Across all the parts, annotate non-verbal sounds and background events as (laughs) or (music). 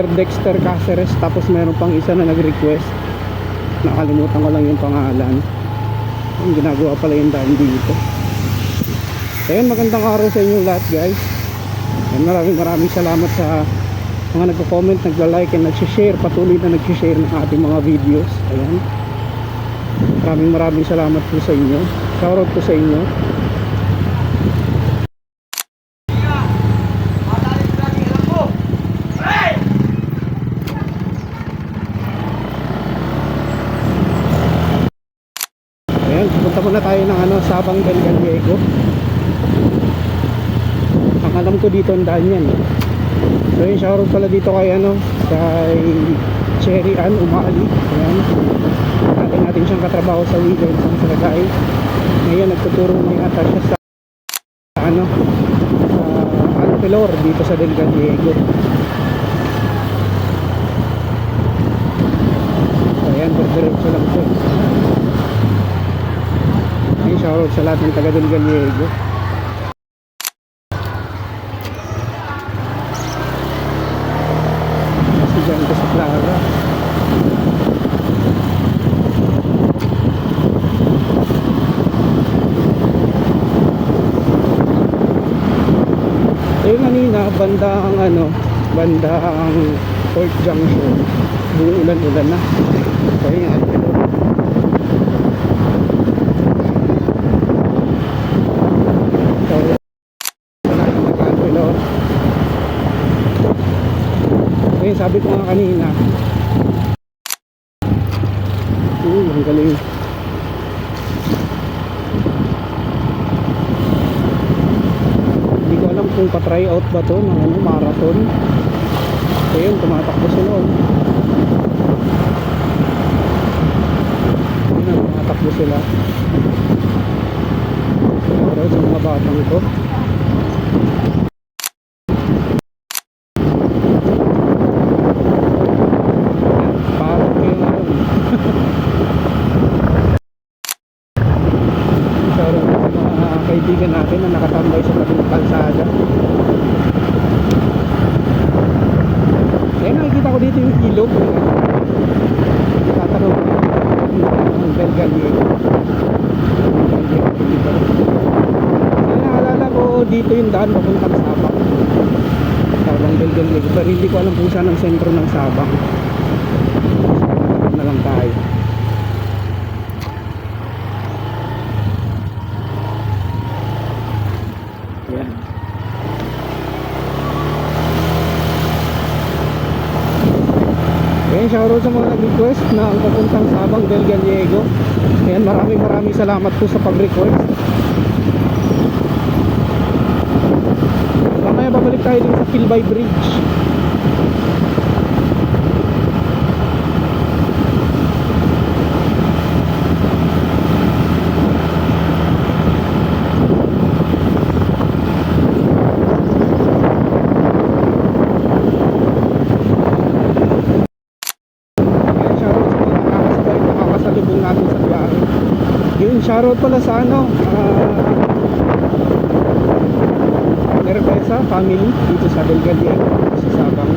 Sir Dexter Caceres tapos meron pang isa na nag-request. Nakalimutan ko lang yung pangalan. Yung ginagawa pala yung daan dito. Ayun magandang araw sa inyo lahat guys. And maraming maraming salamat sa mga nagko-comment, nagla-like and nag-share patuloy na nag-share ng ating mga videos. Ayan. Maraming maraming salamat po sa inyo. Shoutout po sa inyo Ayan, pupunta muna tayo ng ano, Sabang del Gallego. Ang alam ko dito ang daan yan. So yun, shoutout pala dito kay ano, kay Cherry Ann Umali. Ayan. Dati natin siyang katrabaho sa Wheeler sa Saragay. Ngayon, nagtuturo na yata siya sa ano, sa Alpelor dito sa Del Gallego. So ayan, diretso lang po. Shoutout sa lahat ng taga Del Gallego. Estudyante sa Clara. Eh kanina, banda ang ano, banda ang Port Junction. Buong ulan-ulan na. So yun, Alpelor. So, wala nang nag-alpelo. Ayun, sabi ko nga kanina. Uy, ang galing. Hindi ko alam kung pa-try out ba to ng ano, marathon. Ayun, tumatakbo sila. Ayun, tumatakbo sila. Pero sa mga batang to. Parang kayo ngayon. Shoutout sa mga kaibigan natin na nakatambay sa tabing kalsada. Ayun, nakikita ko dito yung ilog. Tatanong dito. Kaya naalala ko dito yung daan papuntang Sabang. Sabang Del Gallego. Pero hindi ko alam kung saan ang sentro ng. Sabang na lang tayo. Yan. Ayan, shoutout sa mga nag-request na ang papuntang Sabang del Gallego. Ayan, maraming maraming salamat po sa pag-request. Mamaya babalik tayo din sa Kilbay Bridge. Ayan, shoutout sa mga nakakasabay, nakakasalubong natin sa biyahe. Yun, shoutout pala sa ano, ah, Nervesa family dito sa Del Gallego, sa Sabang.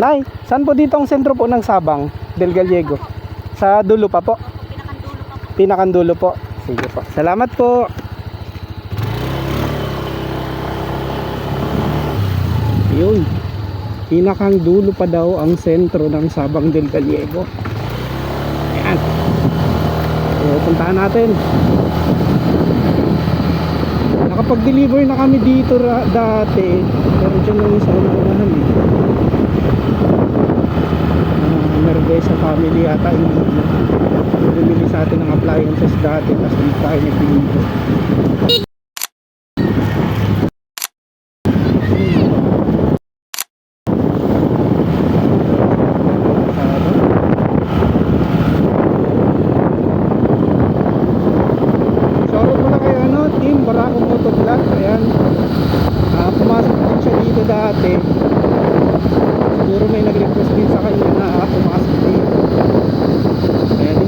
Nay, saan po dito ang sentro po ng Sabang, Del Gallego? Sa dulo pa po? Pinakandulo po. Sige po. Salamat po. Yun. Pinakang dulo pa daw ang sentro ng Sabang del Gallego. Ayan. So, puntahan natin. Nakapag-deliver na kami dito dati. Pero dyan lang sa unahan eh. Uh, Mervesa family yata yung bumili sa atin ng appliances dati tapos dito tayo nagpinito Shoutout pala kay ano, team Barako Moto Vlog. Ayan. Ah,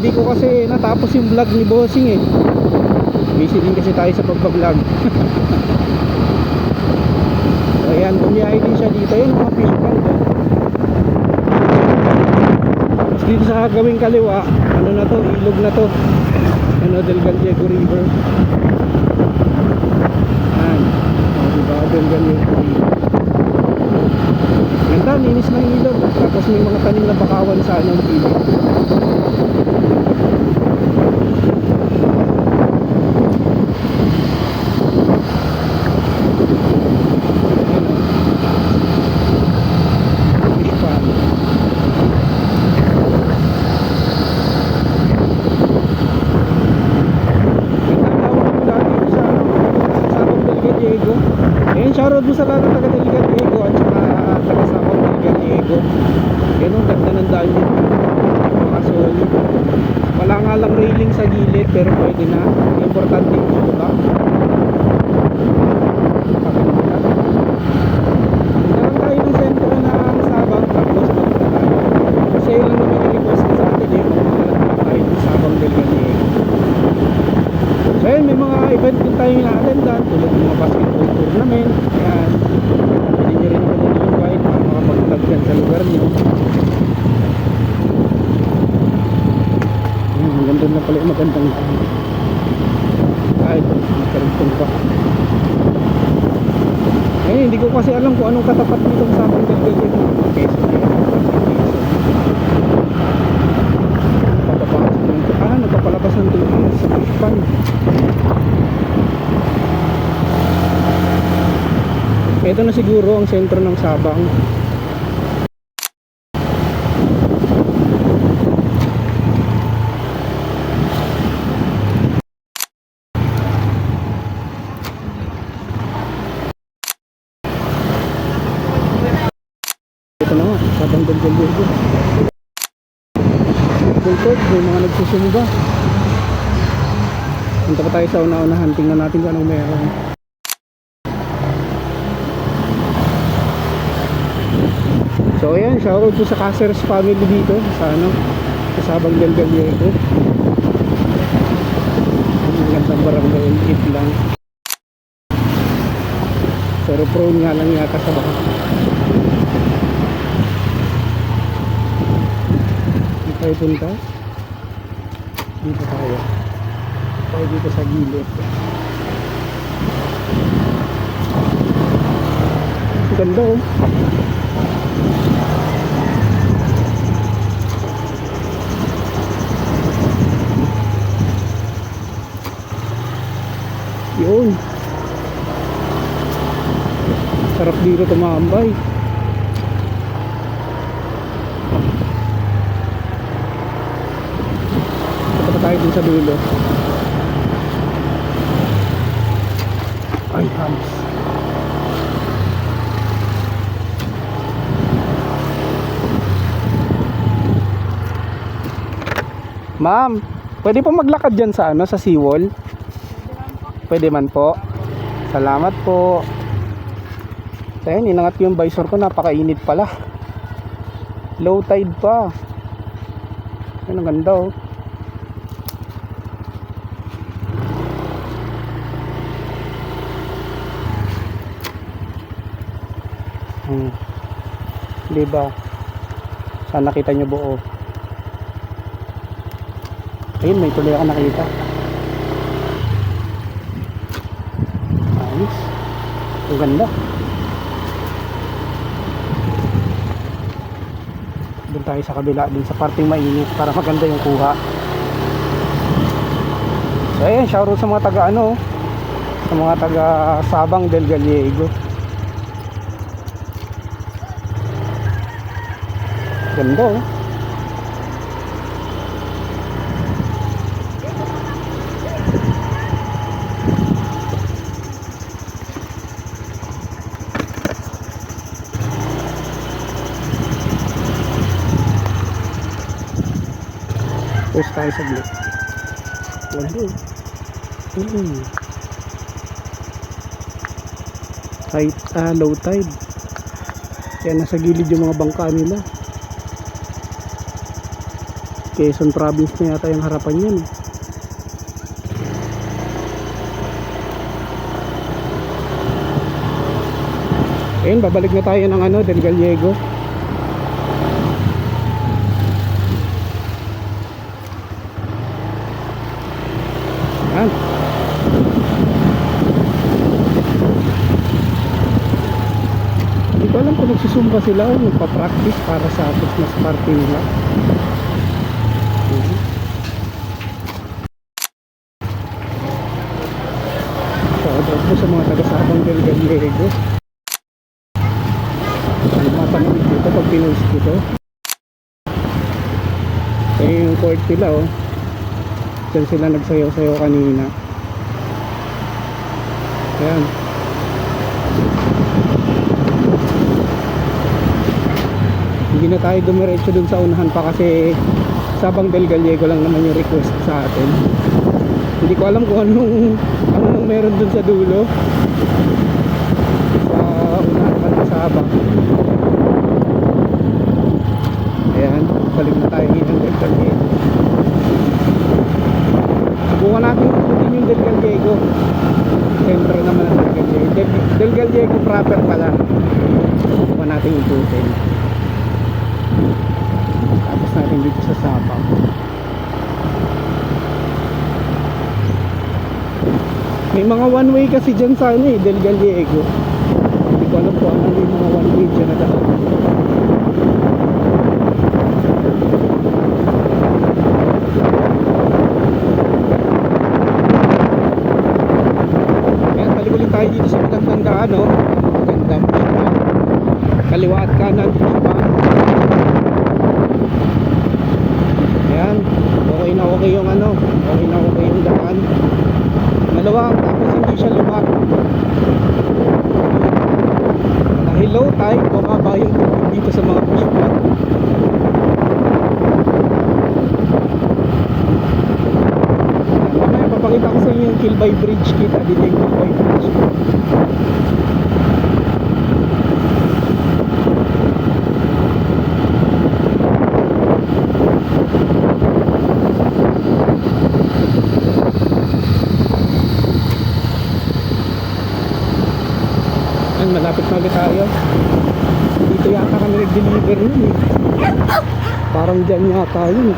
hindi ko natapos yung vlog ni Bossing eh. Busy din kasi tayo sa pagpa-vlog. so (laughs) ayan, bumiyahe din siya dito. Yun, mga fish pond oh. Tapos dito sa gawing kaliwa, ano na to, ilog na to. Ano, Del Gallego River. Ayan. O, diba, Del Gallego River. Ganda, linis ng ilog. Tapos may mga tanim na bakawan sa anong ilog. Fish pond. Ganda, tawag ko dati sa ano, sa Sabang del Gallego. Ayun, shoutout mo sa lahat ng taga del Gallego at saka taga Sabang del Gallego. Yan ang ganda ng daan dito. Wala nga lang railing sa gilid pero pwede na. Importante yung diba? Paganda. Meron tayo ng sentro ng Sabang tapos magpunta tayo. Kasi yun lang naman yung request ko sa atin eh. Magpunta tayo ng Sabang del Gallego. So yun, may mga event din tayong ina-attendan tulad ng mga basketball tournament. Yan. Pwede nyo rin ako din invite para makapag-vlog dyan sa lugar nyo. Yan, hanggang magandang daan. Kahit magkarugtong pa. Eh, hindi ko kasi alam kung anong katapat nito sa ating galgal ito. Quezon yan. Quezon. Papapasok ng ah, nagpapalabas ng tubig sa fish pond. Ito na siguro ang sentro ng Sabang. Ito na nga, Sabang del Bungkot, may mga nagsusumba. Punta pa tayo sa una-unahan, tingnan natin kung anong meron. So ayan, shoutout po sa Caceres family dito sa ano, sa Sabang del Gallego. Barangay, it lang. Pero prone nga lang yata sa baka. Tayo punta. Dito tayo. Tayo dito sa gilid. Ganda oh. Yun. Sarap dito tumambay. Punta pa tayo dun sa dulo. Ay, hams. Ma'am, pwede po maglakad dyan sa ano, sa seawall? Pwede man po. Salamat po. So, ayun, inangat ko yung visor ko, napakainit pala. Low tide pa. Ayun, ang ganda oh. Di ba? Sana nakita nyo buo. Ayun, may tuloy ako nakita. Ayos. Ang ganda. Doon tayo sa kabila, dun sa parting mainit para maganda yung kuha. So ayun, shoutout sa mga taga ano, sa mga taga Sabang del Gallego. Ganda oh. Post tayo sa blue. Ganda oh. Hmm. High, ah, low tide. Kaya nasa gilid yung mga bangka nila. Quezon province na yata yung harapan yun. eh. Ayun, babalik na tayo ng ano, Del Gallego. Yan. Hindi ko alam kung nagsusumba sila o nagpa-practice para sa Christmas party nila. Po sa mga taga-sabang Del Gallego. Mapanood dito pag pinost ko to? Kaya yung court nila oh. Diyan sila nagsayaw-sayaw kanina. Ayan. Hindi na tayo dumiretso dun sa unahan pa kasi Sabang Del Gallego lang naman yung request sa atin. Hindi ko alam kung anong anong meron dun sa dulo. Sa unahan pa ng Sabang. Ayan, balik na tayo ng Del Gallego. Subukan natin ikutin yung Del Gallego. Sentro naman ng Del Gallego. Del, Del Gallego proper pala. Subukan natin ikutin. Tapos natin dito sa Sabang. May mga one way kasi dyan sa ano eh, Del Gallego. Hindi ko alam kung ano yung mga one way dyan na ulit tayo dito sa magandang daan, no? Magandang daan. Kaliwa at kanan, iba. Ayan, okay na okay yung ano, okay na okay yung daan. Maluwang, hindi siya luwag. Dahil low tide, bumaba yung tubig dito sa mga pipot. Mamaya papakita ko sa inyo yung Kilbay Bridge. Kita din yung Kilbay Bridge. Yan, ulit tayo. Dito yata kami nag-deliver nun eh. Parang dyan yata yun.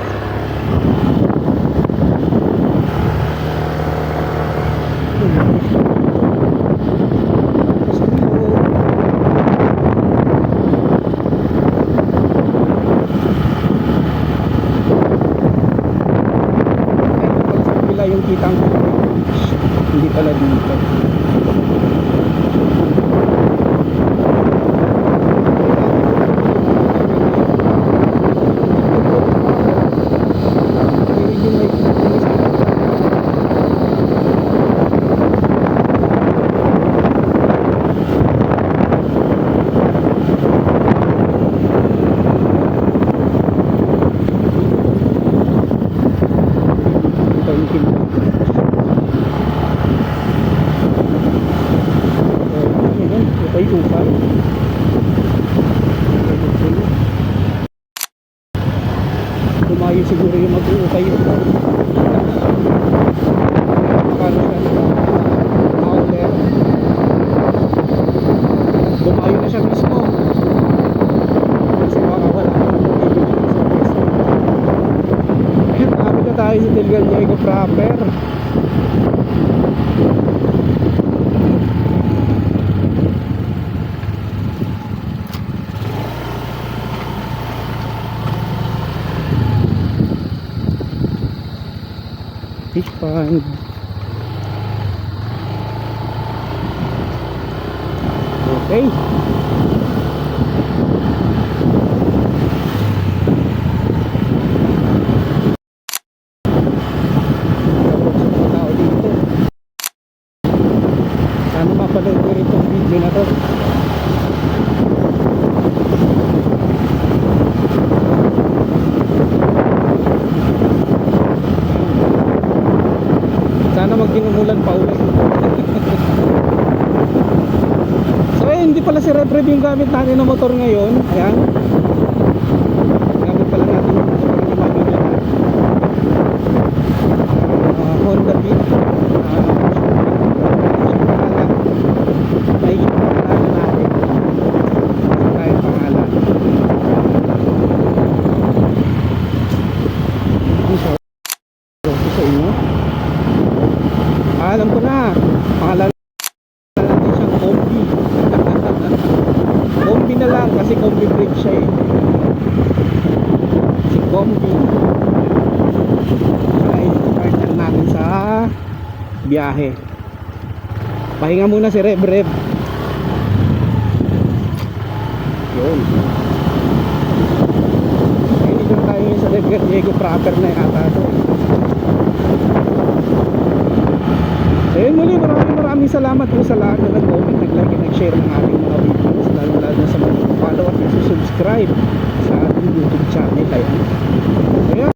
yung kitang hindi pala dito Ito yung kitang Yung upay. Lumayo siguro yung mag-uukay. Makano siya. Outlet. Lumayo na siya mismo. Kasi baka wala nang bibili sa pwesto. Ayun, nakapit na tayo sa Del Gallego proper. Fish pond. Okay. Tapos yung tao dito. Sana mapanood ko rin itong video na to. Sana magtinumulan pa ulit. so eh, hindi pala si Rev yung gamit natin ng motor ngayon. Ayan. Gamit pala natin yung motor ng mamimili natin. Zombie. Kaya partner namin sa biyahe. Pahinga muna si Rev Rev. Yun. Dito na tayo sa Edgar Diego proper na yata ito. So yun muli, maraming maraming salamat po sa lahat na nag-comment, nag-like, and nag-share ng ating mga videos. Lalo lalo na sa mga follow at subscribe sa ating YouTube channel. Ayan.